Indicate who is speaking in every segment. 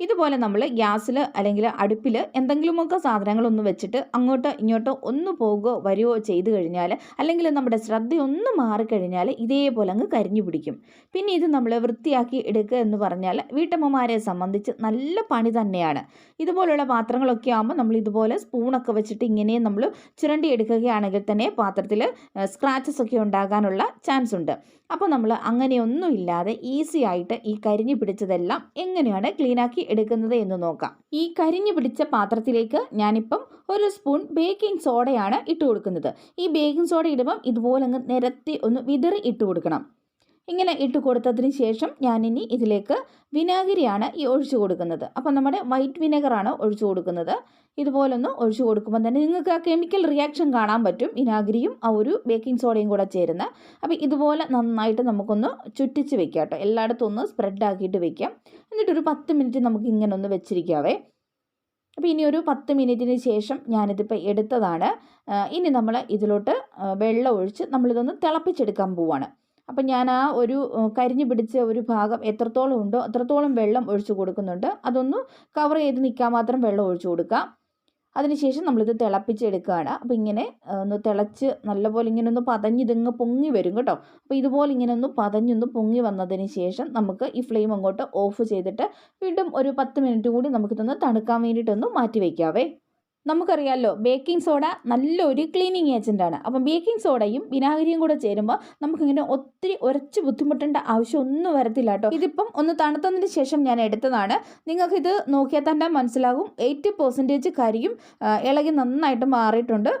Speaker 1: ഇതുപോലെ നമ്മൾ ഗ്യാസിൽ അല്ലെങ്കിൽ അടുപ്പിൽ എന്തെങ്കിലുമൊക്കെ സാധനങ്ങളൊന്ന് വെച്ചിട്ട് അങ്ങോട്ടോ ഇങ്ങോട്ടോ ഒന്ന് പോകുകയോ വരികയോ ചെയ്തു കഴിഞ്ഞാൽ അല്ലെങ്കിൽ നമ്മുടെ ശ്രദ്ധയൊന്ന് മാറിക്കഴിഞ്ഞാൽ ഇതേപോലെ അങ്ങ് കരിഞ്ഞു പിടിക്കും. പിന്നെ ഇത് നമ്മൾ വൃത്തിയാക്കി എടുക്കുക എന്ന് പറഞ്ഞാൽ വീട്ടമ്മമാരെ സംബന്ധിച്ച് നല്ല പണി തന്നെയാണ്. ഇതുപോലുള്ള പാത്രങ്ങളൊക്കെ ആകുമ്പോൾ നമ്മൾ ഇതുപോലെ സ്പൂണൊക്കെ വെച്ചിട്ട് ഇങ്ങനെ നമ്മൾ ചുരണ്ടി എടുക്കുകയാണെങ്കിൽ തന്നെ പാത്രത്തിൽ സ്ക്രാച്ചസ് ഒക്കെ ഉണ്ടാകാനുള്ള ചാൻസ് ഉണ്ട്. അപ്പോൾ നമ്മൾ അങ്ങനെയൊന്നും ഇല്ലാതെ ഈസി ആയിട്ട് ഈ കരിഞ്ഞു പിടിച്ചതെല്ലാം എങ്ങനെയാണ് ക്ലീനാക്കി എടുക്കുന്നത് എന്ന് നോക്കാം. ഈ കരിഞ്ഞു പിടിച്ച പാത്രത്തിലേക്ക് ഞാനിപ്പം ഒരു സ്പൂൺ ബേക്കിംഗ് സോഡയാണ് ഇട്ട് കൊടുക്കുന്നത്. ഈ ബേക്കിംഗ് സോഡ ഇടുമ്പം ഇതുപോലെ അങ്ങ് നിരത്തി ഒന്ന് വിതറി ഇട്ട് കൊടുക്കണം. ഇങ്ങനെ ഇട്ട് കൊടുത്തതിന് ശേഷം ഞാനിനി ഇതിലേക്ക് വിനാഗിരിയാണ് ഈ ഒഴിച്ചു കൊടുക്കുന്നത്. അപ്പം നമ്മുടെ വൈറ്റ് വിനെഗറാണ് ഒഴിച്ചു കൊടുക്കുന്നത്. ഇതുപോലൊന്ന് ഒഴിച്ചു കൊടുക്കുമ്പോൾ തന്നെ നിങ്ങൾക്ക് ആ കെമിക്കൽ റിയാക്ഷൻ കാണാൻ പറ്റും. വിനാഗിരിയും ആ ഒരു ബേക്കിംഗ് സോഡയും കൂടെ ചേരുന്ന. അപ്പോൾ ഇതുപോലെ നന്നായിട്ട് നമുക്കൊന്ന് ചുറ്റിച്ച് വെക്കാം കേട്ടോ. എല്ലായിടത്തും ഒന്ന് സ്പ്രെഡ് ആക്കിയിട്ട് വെക്കാം. എന്നിട്ടൊരു പത്ത് മിനിറ്റ് നമുക്ക് ഇങ്ങനെ ഒന്ന് വെച്ചിരിക്കാവേ. അപ്പോൾ ഇനി ഒരു പത്ത് മിനിറ്റിന് ശേഷം ഞാനിതിപ്പോൾ എടുത്തതാണ്. ഇനി നമ്മൾ ഇതിലോട്ട് വെള്ളം ഒഴിച്ച് നമ്മളിതൊന്ന് തിളപ്പിച്ചെടുക്കാൻ പോവാണ്. അപ്പം ഞാൻ ആ ഒരു കരിഞ്ഞു പിടിച്ച ഒരു ഭാഗം എത്രത്തോളം ഉണ്ടോ അത്രത്തോളം വെള്ളം ഒഴിച്ച് കൊടുക്കുന്നുണ്ട്. അതൊന്ന് കവർ ചെയ്ത് നിൽക്കാൻ മാത്രം വെള്ളം ഒഴിച്ച് കൊടുക്കാം അതിനുശേഷം നമ്മളിത് തിളപ്പിച്ചെടുക്കുകയാണ്. അപ്പോൾ ഇങ്ങനെ ഒന്ന് തിളച്ച് നല്ലപോലെ ഇങ്ങനെ ഒന്ന് പതഞ്ഞിതിങ്ങ് പൊങ്ങി വരും കേട്ടോ. അപ്പോൾ ഇതുപോലെ ഇങ്ങനെ ഒന്ന് പതഞ്ഞൊന്ന് പൊങ്ങി വന്നതിന് ശേഷം നമുക്ക് ഈ ഫ്ലെയിം അങ്ങോട്ട് ഓഫ് ചെയ്തിട്ട് വീണ്ടും ഒരു പത്ത് മിനിറ്റ് കൂടി നമുക്കിതൊന്ന് തണുക്കാൻ വേണ്ടിയിട്ടൊന്ന് മാറ്റി വയ്ക്കാവേ. നമുക്കറിയാമല്ലോ ബേക്കിംഗ് സോഡ നല്ലൊരു ക്ലീനിങ് ഏജന്റാണ് അപ്പം ബേക്കിംഗ് സോഡയും വിനാഗിരിയും കൂടെ ചേരുമ്പോൾ നമുക്കിങ്ങനെ ഒത്തിരി ഉരച്ച് ബുദ്ധിമുട്ടേണ്ട ആവശ്യം ഒന്നും വരത്തില്ല കേട്ടോ. ഇതിപ്പം ഒന്ന് തണുത്തതിന് ശേഷം ഞാൻ എടുത്തതാണ്. നിങ്ങൾക്കിത് നോക്കിയാൽ തന്നെ മനസ്സിലാകും. എയ്റ്റി പെർസെന്റേജ് കരിയും ഇളകി നന്നായിട്ട് മാറിയിട്ടുണ്ട്.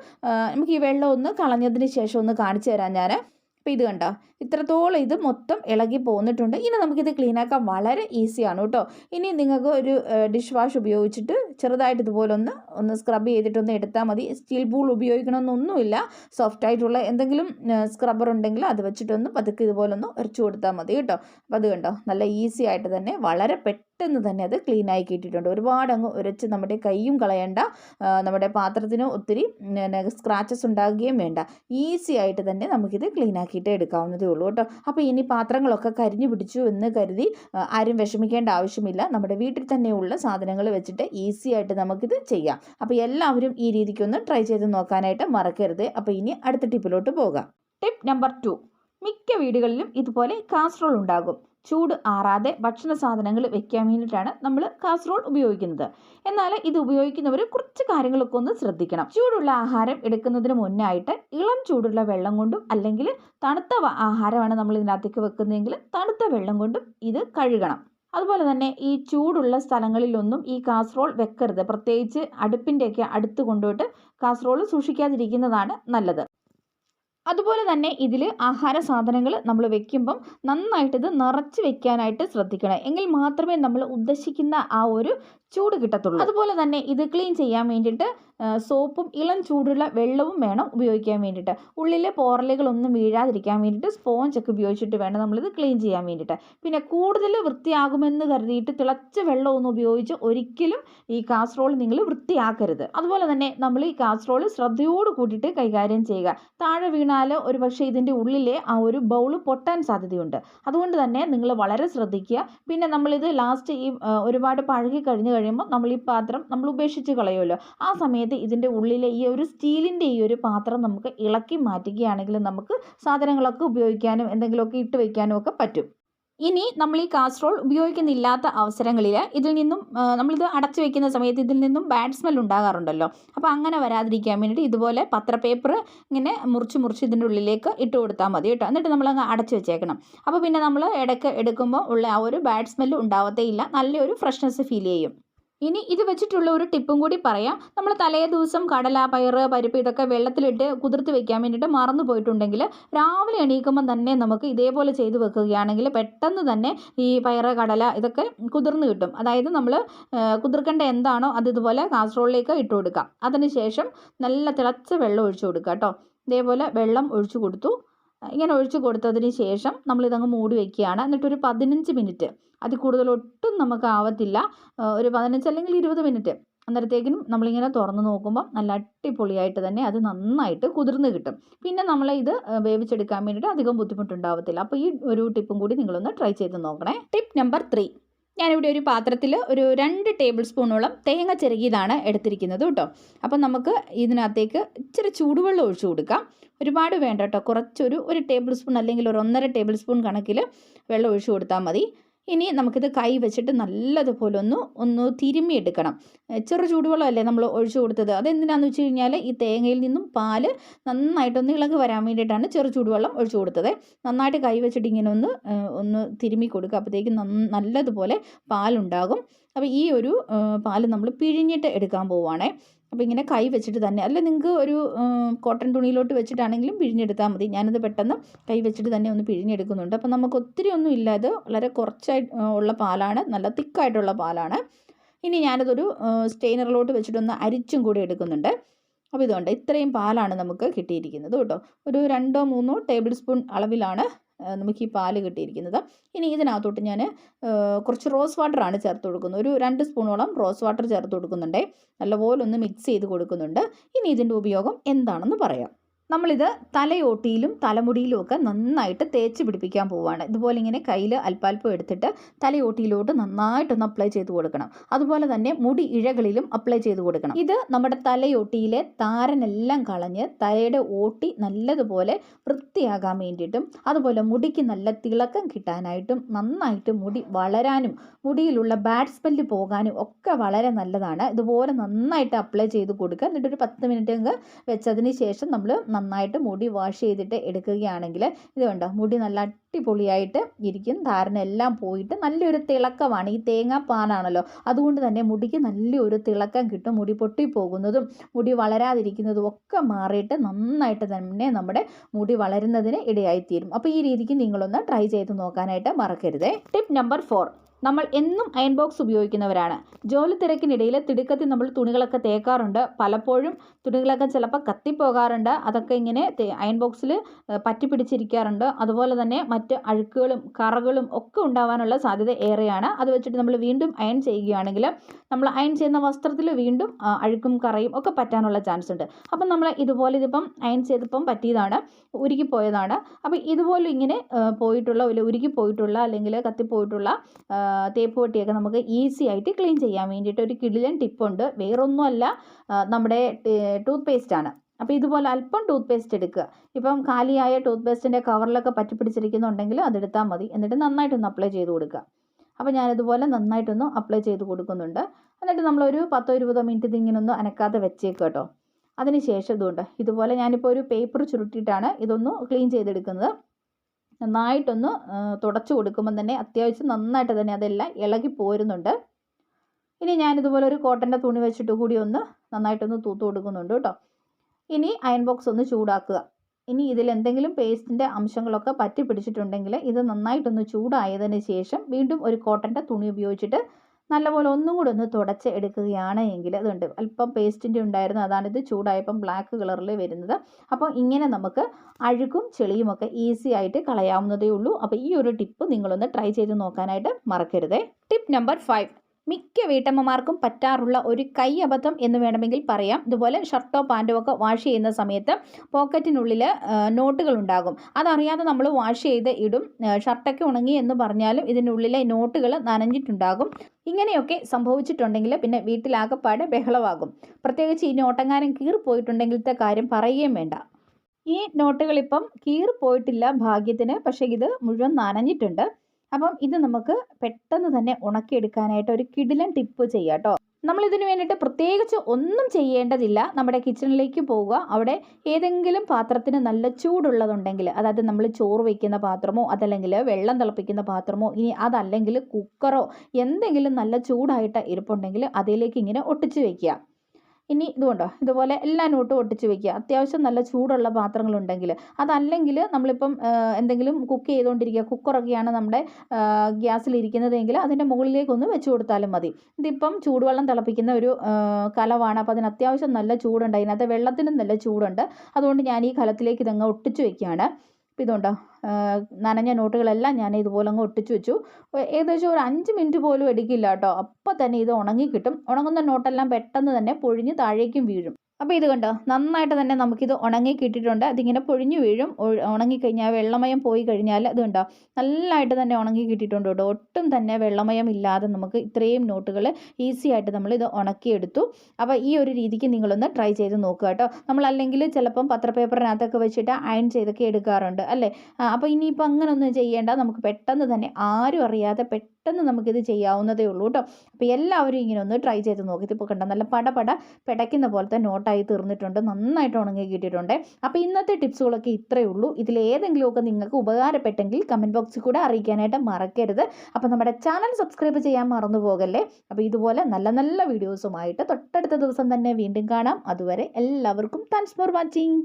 Speaker 1: നമുക്ക് ഈ വെള്ളം ഒന്ന് കളഞ്ഞതിന് ശേഷം ഒന്ന് കാണിച്ചു തരാം ഞാൻ അപ്പോൾ ഇത് കണ്ടോ? ഇത്രത്തോളം ഇത് മൊത്തം ഇളകി പോന്നിട്ടുണ്ട്. ഇനി നമുക്കിത് ക്ലീൻ ആക്കാൻ വളരെ ഈസിയാണ് കേട്ടോ. ഇനി നിങ്ങൾക്ക് ഒരു ഡിഷ് വാഷ് ഉപയോഗിച്ചിട്ട് ചെറുതായിട്ട് ഇതുപോലെ ഒന്ന് ഒന്ന് സ്ക്രബ് ചെയ്തിട്ടൊന്ന് എടുത്താൽ മതി. Steel pool ഉപയോഗിക്കണമെന്നൊന്നുമില്ല. സോഫ്റ്റ് ആയിട്ടുള്ള എന്തെങ്കിലും സ്ക്രബ്ബർ ഉണ്ടെങ്കിൽ അത് വെച്ചിട്ടൊന്ന് പതുക്കെ ഇതുപോലെ ഒന്ന് ഉരച്ചു കൊടുത്താൽ മതി കേട്ടോ. അപ്പോൾ അത് കണ്ടോ നല്ല ഈസി ആയിട്ട് തന്നെ വളരെ പെട്ടെന്ന് തന്നെ അത് ക്ലീൻ ആയി കിട്ടിയിട്ടുണ്ട്. ഒരുപാട് അങ്ങ് ഉരച്ച് നമ്മുടെ കൈയും കളയണ്ട. നമ്മുടെ പാത്രത്തിന് ഒത്തിരി സ്ക്രാച്ചസ് ഉണ്ടാകുകയും വേണ്ട. ഈസി ആയിട്ട് തന്നെ നമുക്കിത് ക്ലീൻ ആക്കിയിട്ട് എടുക്കാവുന്നതേ ഉള്ളൂ കേട്ടോ. അപ്പോൾ ഇനി പാത്രങ്ങളൊക്കെ കരിഞ്ഞു പിടിച്ചു എന്ന് കരുതി ആരും വിഷമിക്കേണ്ട ആവശ്യമില്ല. നമ്മുടെ വീട്ടിൽ തന്നെയുള്ള സാധനങ്ങൾ വെച്ചിട്ട് ഈസി ആയിട്ട് നമുക്കിത് ചെയ്യാം. അപ്പോൾ എല്ലാവരും ഈ രീതിക്കൊന്ന് ട്രൈ ചെയ്ത് നോക്കാനായിട്ട് മറക്കരുത്. അപ്പോൾ ഇനി അടുത്ത ടിപ്പിലോട്ട് പോകാം. ടിപ്പ് നമ്പർ ടു മിക്ക വീടുകളിലും ഇതുപോലെ കാസ്ട്രോൾ ഉണ്ടാകും. ചൂട് ആറാതെ ഭക്ഷണ സാധനങ്ങൾ വെക്കാൻ വേണ്ടിയിട്ടാണ് നമ്മൾ കാസറോൾ ഉപയോഗിക്കുന്നത്. എന്നാൽ ഇത് ഉപയോഗിക്കുന്നവർ കുറച്ച് കാര്യങ്ങളൊക്കെ ഒന്ന് ശ്രദ്ധിക്കണം. ചൂടുള്ള ആഹാരം എടുക്കുന്നതിന് മുന്നായിട്ട് ഇളം ചൂടുള്ള വെള്ളം കൊണ്ടും അല്ലെങ്കിൽ തണുത്ത ആഹാരമാണ് നമ്മൾ ഇതിനകത്തേക്ക് വെക്കുന്നതെങ്കിൽ തണുത്ത വെള്ളം കൊണ്ടും ഇത് കഴുകണം. അതുപോലെ തന്നെ ഈ ചൂടുള്ള സ്ഥലങ്ങളിലൊന്നും ഈ കാസറോൾ വെക്കരുത്. പ്രത്യേകിച്ച് അടുപ്പിന്റെയൊക്കെ അടുത്ത് കൊണ്ടുപോയിട്ട് കാസറോൾ സൂക്ഷിക്കാതിരിക്കുന്നതാണ് നല്ലത്. അതുപോലെ തന്നെ ഇതിൽ ആഹാര സാധനങ്ങൾ നമ്മൾ വെക്കുമ്പം നന്നായിട്ടിത് നിറച്ച് വെക്കാനായിട്ട് ശ്രദ്ധിക്കണം. എങ്കിൽ മാത്രമേ നമ്മൾ ഉദ്ദേശിക്കുന്ന ആ ഒരു ചൂട് കിട്ടത്തുള്ളൂ. അതുപോലെ തന്നെ ഇത് ക്ലീൻ ചെയ്യാൻ വേണ്ടിയിട്ട് സോപ്പും ഇളം ചൂടുള്ള വെള്ളവും വേണം ഉപയോഗിക്കാൻ വേണ്ടിയിട്ട്. ഉള്ളിലെ പോറലുകളൊന്നും വീഴാതിരിക്കാൻ വേണ്ടിയിട്ട് സ്പോഞ്ച് ഒക്കെ ഉപയോഗിച്ചിട്ട് വേണം നമ്മളിത് ക്ലീൻ ചെയ്യാൻ വേണ്ടിയിട്ട്. പിന്നെ കൂടുതൽ വൃത്തിയാകുമെന്ന് കരുതിയിട്ട് തിളച്ച വെള്ളമൊന്നും ഉപയോഗിച്ച് ഒരിക്കലും ഈ കാസറോൾ നിങ്ങൾ വൃത്തിയാക്കരുത്. അതുപോലെ തന്നെ നമ്മൾ ഈ കാസറോൾ ശ്രദ്ധയോട് കൂട്ടിയിട്ട് കൈകാര്യം ചെയ്യുക. താഴെ വീണാൽ ഒരു പക്ഷേ ഇതിന്റെ ഉള്ളിലെ ആ ഒരു ബൗൾ പൊട്ടാൻ സാധ്യതയുണ്ട്. അതുകൊണ്ട് തന്നെ നിങ്ങൾ വളരെ ശ്രദ്ധിക്കുക. പിന്നെ നമ്മളിത് ലാസ്റ്റ് ഈ ഒരുപാട് പഴകി കഴിഞ്ഞ് കഴിയുമ്പോൾ നമ്മൾ ഈ പാത്രം നമ്മൾ ഉപേക്ഷിച്ച് കളയുമല്ലോ. ആ സമയത്ത് ഇതിന്റെ ഉള്ളിലെ ഈ ഒരു സ്റ്റീലിന്റെ ഈ ഒരു പാത്രം നമുക്ക് ഇളക്കി മാറ്റുകയാണെങ്കിൽ നമുക്ക് സാധനങ്ങളൊക്കെ ഉപയോഗിക്കാനും എന്തെങ്കിലുമൊക്കെ ഇട്ട് വയ്ക്കാനും ഒക്കെ പറ്റും. ഇനി നമ്മൾ ഈ കാസ്ട്രോൾ ഉപയോഗിക്കുന്നില്ലാത്ത അവസരങ്ങളിൽ ഇതിൽ നിന്നും നമ്മളിത് അടച്ചു വെക്കുന്ന സമയത്ത് ഇതിൽ നിന്നും ബാഡ് സ്മെൽ ഉണ്ടാകാറുണ്ടല്ലോ. അപ്പോൾ അങ്ങനെ വരാതിരിക്കാൻ വേണ്ടിയിട്ട് ഇതുപോലെ പത്രപേപ്പർ ഇങ്ങനെ മുറിച്ച് മുറിച്ച് ഇതിന്റെ ഉള്ളിലേക്ക് ഇട്ട് കൊടുത്താൽ മതി കേട്ടോ. എന്നിട്ട് നമ്മളങ്ങ് അടച്ചു വെച്ചേക്കണം. അപ്പോൾ പിന്നെ നമ്മൾ ഇടയ്ക്ക് എടുക്കുമ്പോൾ ഉള്ള ആ ഒരു ബാഡ് സ്മെല്ല് ഉണ്ടാവത്തേ ഇല്ല. നല്ലൊരു ഫ്രഷ്നെസ് ഫീൽ ചെയ്യും. ഇനി ഇത് വെച്ചിട്ടുള്ള ഒരു ടിപ്പും കൂടി പറയാം. നമ്മൾ തലേ ദിവസം കടല പയറ് പരിപ്പ് ഇതൊക്കെ വെള്ളത്തിലിട്ട് കുതിർത്ത് വെക്കാൻ വേണ്ടിയിട്ട് മറന്നു പോയിട്ടുണ്ടെങ്കിൽ രാവിലെ എണീക്കുമ്പോൾ തന്നെ നമുക്ക് ഇതേപോലെ ചെയ്ത് വെക്കുകയാണെങ്കിൽ പെട്ടെന്ന് തന്നെ ഈ പയറ് കടല ഇതൊക്കെ കുതിർന്ന് കിട്ടും. അതായത് നമ്മൾ കുതിർക്കേണ്ട എന്താണോ അത് ഇതുപോലെ കാസറോളിലേക്ക് ഇട്ട് കൊടുക്കാം. അതിനുശേഷം നല്ല തിളച്ച വെള്ളം ഒഴിച്ചു കൊടുക്കുക കേട്ടോ. ഇതേപോലെ വെള്ളം ഒഴിച്ചു കൊടുത്തു. ഇങ്ങനെ ഒഴിച്ചു കൊടുത്തതിന് ശേഷം നമ്മൾ ഇതങ്ങ് മൂടി വെക്കുകയാണ്. എന്നിട്ടൊരു പതിനഞ്ച് മിനിറ്റ്. അതിൽ കൂടുതൽ ഒട്ടും നമുക്ക് ആവത്തില്ല. ഒരു പതിനഞ്ച് അല്ലെങ്കിൽ ഇരുപത് മിനിറ്റ്. അന്നേരത്തേക്കിനും നമ്മളിങ്ങനെ തുറന്ന് നോക്കുമ്പോൾ നല്ല അടിപൊളിയായിട്ട് തന്നെ അത് നന്നായിട്ട് കുതിർന്ന് കിട്ടും. പിന്നെ നമ്മൾ ഇത് വേവിച്ചെടുക്കാൻ വേണ്ടിയിട്ട് അധികം ബുദ്ധിമുട്ടുണ്ടാവത്തില്ല. അപ്പോൾ ഈ ഒരു ടിപ്പും കൂടി നിങ്ങളൊന്ന് ട്രൈ ചെയ്ത് നോക്കണേ. Tip number three. ഞാനിവിടെ ഒരു പാത്രത്തിൽ ഒരു രണ്ട് ടേബിൾ സ്പൂണോളം തേങ്ങ ചിരകിയതാണ് എടുത്തിരിക്കുന്നത് കേട്ടോ. അപ്പം നമുക്ക് ഇതിനകത്തേക്ക് ഇച്ചിരി ചൂടുവെള്ളം ഒഴിച്ചു കൊടുക്കാം. ഒരുപാട് വേണ്ട കേട്ടോ. കുറച്ചൊരു ഒരു ടേബിൾ സ്പൂൺ അല്ലെങ്കിൽ ഒരു ഒന്നര ടേബിൾ സ്പൂൺ കണക്കിൽ വെള്ളം ഒഴിച്ചു കൊടുത്താൽ മതി. ഇനി നമുക്കിത് കൈ വെച്ചിട്ട് നല്ലതുപോലെ ഒന്ന് ഒന്ന് തിരുമ്മിയെടുക്കണം. ചെറു ചൂടുവെള്ളമല്ലേ നമ്മൾ ഒഴിച്ചു കൊടുത്തത്? അതെന്തിനാണെന്ന് വെച്ച് കഴിഞ്ഞാൽ ഈ തേങ്ങയിൽ നിന്നും പാൽ നന്നായിട്ടൊന്ന് ഇളകി വരാൻ വേണ്ടിയിട്ടാണ് ചെറു ചൂടുവെള്ളം ഒഴിച്ചു കൊടുത്തത്. നന്നായിട്ട് കൈ വെച്ചിട്ട് ഇങ്ങനെ ഒന്ന് ഒന്ന് തിരുമ്മി കൊടുക്കുക. അപ്പോഴത്തേക്കും നല്ലതുപോലെ പാലുണ്ടാകും. അപ്പോൾ ഈ ഒരു പാൽ നമ്മൾ പിഴിഞ്ഞിട്ട് എടുക്കാൻ പോവുകയാണേ അപ്പോൾ ഇങ്ങനെ കൈ വെച്ചിട്ട് തന്നെ. അല്ല നിങ്ങൾക്ക് ഒരു കോട്ടൺ തുണിയിലോട്ട് വെച്ചിട്ടാണെങ്കിലും പിഴിഞ്ഞെടുത്താൽ മതി. ഞാനത് പെട്ടെന്ന് കൈ വെച്ചിട്ട് തന്നെ ഒന്ന് പിഴിഞ്ഞെടുക്കുന്നുണ്ട്. അപ്പോൾ നമുക്ക് ഒത്തിരി ഒന്നും ഇല്ല. വളരെ കുറച്ചായി ഉള്ള പാലാണ്. നല്ല തിക്കായിട്ടുള്ള പാലാണ്. ഇനി ഞാനതൊരു സ്റ്റെയിനറിലോട്ട് വെച്ചിട്ടൊന്ന് അരിച്ചും കൂടി എടുക്കുന്നുണ്ട്. അപ്പോൾ ഇതുകൊണ്ട് ഇത്രയും പാലാണ് നമുക്ക് കിട്ടിയിരിക്കുന്നത് കേട്ടോ. ഒരു രണ്ടോ മൂന്നോ ടേബിൾ സ്പൂൺ അളവിലാണ് നമുക്ക് ഈ പാൽ കിട്ടിയിരിക്കുന്നത്. ഇനി ഇതിനകത്തോട്ട് ഞാൻ കുറച്ച് റോസ് വാട്ടറാണ് ചേർത്ത് കൊടുക്കുന്നത്. ഒരു രണ്ട് സ്പൂണോളം റോസ് വാട്ടർ ചേർത്ത് കൊടുക്കുന്നുണ്ട്. നല്ലപോലെ ഒന്ന് മിക്സ് ചെയ്ത് കൊടുക്കുന്നുണ്ട്. ഇനി ഇതിന്റെ ഉപയോഗം എന്താണെന്ന് പറയാം. നമ്മളിത് തലയോട്ടിയിലും തലമുടിയിലും ഒക്കെ നന്നായിട്ട് തേച്ച് പിടിപ്പിക്കാൻ പോവുകയാണ് ഇതുപോലെ ഇങ്ങനെ കയ്യിൽ അല്പാൽപ്പം എടുത്തിട്ട് തലയോട്ടിയിലോട്ട് നന്നായിട്ടൊന്ന് അപ്ലൈ ചെയ്ത് കൊടുക്കണം. അതുപോലെ തന്നെ മുടി ഇഴകളിലും അപ്ലൈ ചെയ്ത് കൊടുക്കണം. ഇത് നമ്മുടെ തലയോട്ടിയിലെ താരനെല്ലാം കളഞ്ഞ് തലയുടെ ഓട്ടി നല്ലതുപോലെ വൃത്തിയാകാൻ വേണ്ടിയിട്ടും അതുപോലെ മുടിക്ക് നല്ല തിളക്കം കിട്ടാനായിട്ടും നന്നായിട്ട് മുടി വളരാനും മുടിയിലുള്ള ബാഡ് സ്മെല്ല് പോകാനും ഒക്കെ വളരെ നല്ലതാണ്. ഇതുപോലെ നന്നായിട്ട് അപ്ലൈ ചെയ്ത് കൊടുക്കുക. എന്നിട്ടൊരു പത്ത് മിനിറ്റ് വെച്ചതിന് ശേഷം നമ്മൾ നന്നായിട്ട് മുടി വാഷ് ചെയ്തിട്ട് എടുക്കുകയാണെങ്കിൽ ഇത് കണ്ടോ? മുടി നല്ല അടിപൊളിയായിട്ട് ഇരിക്കും. ധാരണ എല്ലാം പോയിട്ട് നല്ലൊരു തിളക്കമാണ്. ഈ തേങ്ങാപ്പാലാണല്ലോ അതുകൊണ്ട് തന്നെ മുടിക്ക് നല്ലൊരു തിളക്കം കിട്ടും. മുടി പൊട്ടിപ്പോകുന്നതും മുടി വളരാതിരിക്കുന്നതും ഒക്കെ മാറിയിട്ട് നന്നായിട്ട് തന്നെ നമ്മുടെ മുടി വളരുന്നതിന് ഇടയായിത്തീരും. അപ്പോൾ ഈ രീതിക്ക് നിങ്ങളൊന്ന് ട്രൈ ചെയ്ത് നോക്കാനായിട്ട് മറക്കരുതേ. ടിപ്പ് നമ്പർ ഫോർ നമ്മൾ എന്നും അയൺ ബോക്സ് ഉപയോഗിക്കുന്നവരാണ്. ജോലി തിരക്കിനിടയിൽ തിടുക്കത്തിൽ നമ്മൾ തുണികളൊക്കെ തേക്കാറുണ്ട്. പലപ്പോഴും തുണികളൊക്കെ ചിലപ്പോൾ കത്തിപ്പോകാറുണ്ട്. അതൊക്കെ ഇങ്ങനെ അയൺ ബോക്സിൽ പറ്റി പിടിച്ചിരിക്കാറുണ്ട് അതുപോലെ തന്നെ മറ്റ് അഴുക്കുകളും കറകളും ഒക്കെ ഉണ്ടാവാനുള്ള സാധ്യത ഏറെയാണ്. അത് വെച്ചിട്ട് നമ്മൾ വീണ്ടും അയൺ ചെയ്യുകയാണെങ്കിൽ നമ്മൾ അയൺ ചെയ്യുന്ന വസ്ത്രത്തിൽ വീണ്ടും അഴുക്കും കറയും ഒക്കെ പറ്റാനുള്ള ചാൻസ് ഉണ്ട്. അപ്പം നമ്മൾ ഇതുപോലെ ഇതിപ്പം അയൺ ചെയ്തപ്പം പറ്റിയതാണ് ഉരുക്കി പോയതാണ്. അപ്പോൾ ഇതുപോലെ ഇങ്ങനെ പോയിട്ടുള്ള ഉരുക്കി പോയിട്ടുള്ള അല്ലെങ്കിൽ കത്തിപ്പോയിട്ടുള്ള തേപ്പ് പെട്ടിയൊക്കെ നമുക്ക് ഈസി ആയിട്ട് ക്ലീൻ ചെയ്യാൻ വേണ്ടിയിട്ട് ഒരു കിടിലൻ ടിപ്പുണ്ട്. വേറൊന്നുമല്ല നമ്മുടെ ടൂത്ത് പേസ്റ്റാണ് അപ്പോൾ ഇതുപോലെ അല്പം ടൂത്ത് പേസ്റ്റ് എടുക്കുക. ഇപ്പം കാലിയായ ടൂത്ത് പേസ്റ്റിന്റെ കവറിലൊക്കെ പറ്റി പിടിച്ചിരിക്കുന്നുണ്ടെങ്കിൽ അതെടുത്താൽ മതി. എന്നിട്ട് നന്നായിട്ടൊന്ന് അപ്ലൈ ചെയ്ത് കൊടുക്കുക. അപ്പോൾ ഞാനിതുപോലെ നന്നായിട്ടൊന്ന് അപ്ലൈ ചെയ്ത് കൊടുക്കുന്നുണ്ട്. എന്നിട്ട് നമ്മളൊരു പത്തോ ഇരുപതോ മിനിറ്റ് ഇതിങ്ങനൊന്ന് അനക്കാതെ വെച്ചേക്കുക കേട്ടോ. അതിന് ശേഷം ഇതുകൊണ്ട് ഇതുപോലെ ഞാനിപ്പോൾ ഒരു പേപ്പർ ചുരുട്ടിയിട്ടാണ് ഇതൊന്ന് ക്ലീൻ ചെയ്തെടുക്കുന്നത്. നന്നായിട്ടൊന്ന് തുടച്ചു കൊടുക്കുമ്പം തന്നെ അത്യാവശ്യം നന്നായിട്ട് തന്നെ അതെല്ലാം ഇളകി പോരുന്നുണ്ട്. ഇനി ഞാനിതുപോലെ ഒരു കോട്ടന്റെ തുണി വെച്ചിട്ട് കൂടി ഒന്ന് നന്നായിട്ടൊന്ന് തൂത്ത് കൊടുക്കുന്നുണ്ട് കേട്ടോ. ഇനി അയൺ ബോക്സ് ഒന്ന് ചൂടാക്കുക. ഇനി ഇതിൽ എന്തെങ്കിലും പേസ്റ്റിന്റെ അംശങ്ങളൊക്കെ പറ്റി പിടിച്ചിട്ടുണ്ടെങ്കിൽ ഇത് നന്നായിട്ടൊന്ന് ചൂടായതിന് ശേഷം വീണ്ടും ഒരു കോട്ടന്റെ തുണി ഉപയോഗിച്ചിട്ട് നല്ലപോലെ ഒന്നും കൂടി ഒന്ന് തുടച്ച് എടുക്കുകയാണ് എങ്കിൽ അതുണ്ട്. അല്പം പേസ്റ്റിന്റെ ഉണ്ടായിരുന്നു അതാണ് ഇത് ചൂടായപ്പം ബ്ലാക്ക് കളറിൽ വരുന്നത്. അപ്പോൾ ഇങ്ങനെ നമുക്ക് അഴുക്കും ചെളിയുമൊക്കെ ഈസി ആയിട്ട് കളയാവുന്നതേ ഉള്ളൂ. അപ്പോൾ ഈ ഒരു ടിപ്പ് നിങ്ങളൊന്ന് ട്രൈ ചെയ്ത് നോക്കാനായിട്ട് മറക്കരുതേ. ടിപ്പ് നമ്പർ ഫൈവ് മിക്ക വീട്ടമ്മമാർക്കും പറ്റാറുള്ള ഒരു കൈ അബദ്ധം എന്ന് വേണമെങ്കിൽ പറയാം. ഇതുപോലെ ഷർട്ടോ പാന്റോ ഒക്കെ വാഷ് ചെയ്യുന്ന സമയത്ത് പോക്കറ്റിനുള്ളിൽ നോട്ടുകൾ ഉണ്ടാകും. അതറിയാതെ നമ്മൾ വാഷ് ചെയ്ത് ഇടും. ഷർട്ടൊക്കെ ഉണങ്ങി എന്ന് പറഞ്ഞാലും ഇതിനുള്ളിലെ നോട്ടുകൾ നനഞ്ഞിട്ടുണ്ടാകും. ഇങ്ങനെയൊക്കെ സംഭവിച്ചിട്ടുണ്ടെങ്കിൽ പിന്നെ വീട്ടിലാകപ്പാടെ ബഹളമാകും. പ്രത്യേകിച്ച് ഈ നോട്ടങ്ങാരൻ കീറി പോയിട്ടുണ്ടെങ്കിലത്തെ കാര്യം പറയുകയും വേണ്ട. ഈ നോട്ടുകളിപ്പം കീറി പോയിട്ടില്ല ഭാഗ്യത്തിന്. പക്ഷേ ഇത് മുഴുവൻ നനഞ്ഞിട്ടുണ്ട്. അപ്പം ഇത് നമുക്ക് പെട്ടെന്ന് തന്നെ ഉണക്കിയെടുക്കാനായിട്ട് ഒരു കിടിലൻ ടിപ്പ് ചെയ്യാം കേട്ടോ. നമ്മളിതിന് വേണ്ടിയിട്ട് പ്രത്യേകിച്ച് ഒന്നും ചെയ്യേണ്ടതില്ല. നമ്മുടെ കിച്ചണിലേക്ക് പോവുക. അവിടെ ഏതെങ്കിലും പാത്രത്തിന് നല്ല ചൂടുള്ളതുണ്ടെങ്കിൽ അതായത് നമ്മൾ ചോറ് വയ്ക്കുന്ന പാത്രമോ അതല്ലെങ്കിൽ വെള്ളം തിളപ്പിക്കുന്ന പാത്രമോ ഇനി അതല്ലെങ്കിൽ കുക്കറോ എന്തെങ്കിലും നല്ല ചൂടായിട്ട് ഇരിപ്പുണ്ടെങ്കിൽ അതിലേക്ക് ഇങ്ങനെ ഒട്ടിച്ച് വയ്ക്കുക. ഇനി ഇതുകൊണ്ടോ ഇതുപോലെ എല്ലാ നോട്ടും ഒട്ടിച്ച് വെക്കുക. അത്യാവശ്യം നല്ല ചൂടുള്ള പാത്രങ്ങളുണ്ടെങ്കിൽ. അതല്ലെങ്കിൽ നമ്മളിപ്പം എന്തെങ്കിലും കുക്ക് ചെയ്തുകൊണ്ടിരിക്കുക. കുക്കറൊക്കെയാണ് നമ്മുടെ ഗ്യാസിലിരിക്കുന്നതെങ്കിൽ അതിന്റെ മുകളിലേക്കൊന്ന് വെച്ച് കൊടുത്താലും മതി. ഇതിപ്പം ചൂടുവെള്ളം തിളപ്പിക്കുന്ന ഒരു കലവാണ്. അപ്പോൾ അതിന് അത്യാവശ്യം നല്ല ചൂടുണ്ട്. അതിനകത്ത് വെള്ളത്തിനും നല്ല ചൂടുണ്ട്. അതുകൊണ്ട് ഞാൻ ഈ കലത്തിലേക്ക് ഇതങ്ങ് ഒട്ടിച്ച് വെക്കുകയാണ്. അപ്പോൾ ഇതുണ്ടോ നനഞ്ഞ നോട്ടുകളെല്ലാം ഞാൻ ഇതുപോലെ അങ്ങ് ഒട്ടിച്ച് വെച്ചു. ഏകദേശം ഒരു അഞ്ച് മിനിറ്റ് പോലും എടുക്കില്ല കേട്ടോ. അപ്പം തന്നെ ഇത് ഉണങ്ങി കിട്ടും ഉണങ്ങുന്ന നോട്ടെല്ലാം പെട്ടെന്ന് തന്നെ പൊഴിഞ്ഞ് താഴേക്കും വീഴും. അപ്പോൾ ഇത് കണ്ടോ? നന്നായിട്ട് തന്നെ നമുക്കിത് ഉണങ്ങി കിട്ടിയിട്ടുണ്ട്. അതിങ്ങനെ പൊഴിഞ്ഞു വീഴും. ഉണങ്ങി ഉണങ്ങിക്കഴിഞ്ഞാൽ വെള്ളമയം പോയി കഴിഞ്ഞാൽ ഇത് കണ്ടോ? നല്ലതായിട്ട് തന്നെ ഉണങ്ങി കിട്ടിയിട്ടുണ്ട് കേട്ടോ. ഒട്ടും തന്നെ വെള്ളമയം ഇല്ലാതെ നമുക്ക് ഇത്രയും നോട്ടുകൾ ഈസി ആയിട്ട് നമ്മൾ ഇത് ഉണക്കിയെടുത്തു. അപ്പോൾ ഈ ഒരു രീതിക്ക് നിങ്ങളൊന്ന് ട്രൈ ചെയ്ത് നോക്കുക കേട്ടോ. നമ്മൾ അല്ലെങ്കിൽ ചിലപ്പം പത്രപേപ്പറിനകത്തൊക്കെ വെച്ചിട്ട് അയൺ ചെയ്തൊക്കെ എടുക്കാറുണ്ട് അല്ലേ? അപ്പോൾ ഇനിയിപ്പോൾ അങ്ങനെ ഒന്നും ചെയ്യേണ്ട. നമുക്ക് പെട്ടെന്ന് തന്നെ ആരും അറിയാതെ പെട്ടെന്ന് പെട്ടെന്ന് നമുക്കിത് ചെയ്യാവുന്നതേ ഉള്ളൂ കേട്ടോ. അപ്പോൾ എല്ലാവരും ഇങ്ങനെ ഒന്ന് ട്രൈ ചെയ്ത് നോക്കി. ഇതിപ്പോൾ കണ്ടോ? നല്ല പടപട പിടയ്ക്കുന്ന പോലത്തെ നോട്ടായി തീർന്നിട്ടുണ്ട്. നന്നായിട്ട് ഉണങ്ങി കിട്ടിയിട്ടുണ്ട്. അപ്പോൾ ഇന്നത്തെ ടിപ്സുകളൊക്കെ ഇത്രയേ ഉള്ളൂ. ഇതിലേതെങ്കിലുമൊക്കെ നിങ്ങൾക്ക് ഉപകാരപ്പെട്ടെങ്കിൽ കമന്റ് ബോക്സിൽ കൂടെ അറിയിക്കാനായിട്ട് മറക്കരുത്. അപ്പോൾ നമ്മുടെ ചാനൽ സബ്സ്ക്രൈബ് ചെയ്യാൻ മറന്നു പോകല്ലേ? അപ്പോൾ ഇതുപോലെ നല്ല നല്ല വീഡിയോസുമായിട്ട് തൊട്ടടുത്ത ദിവസം തന്നെ വീണ്ടും കാണാം. അതുവരെ എല്ലാവർക്കും താങ്ക്സ് ഫോർ വാച്ചിങ്.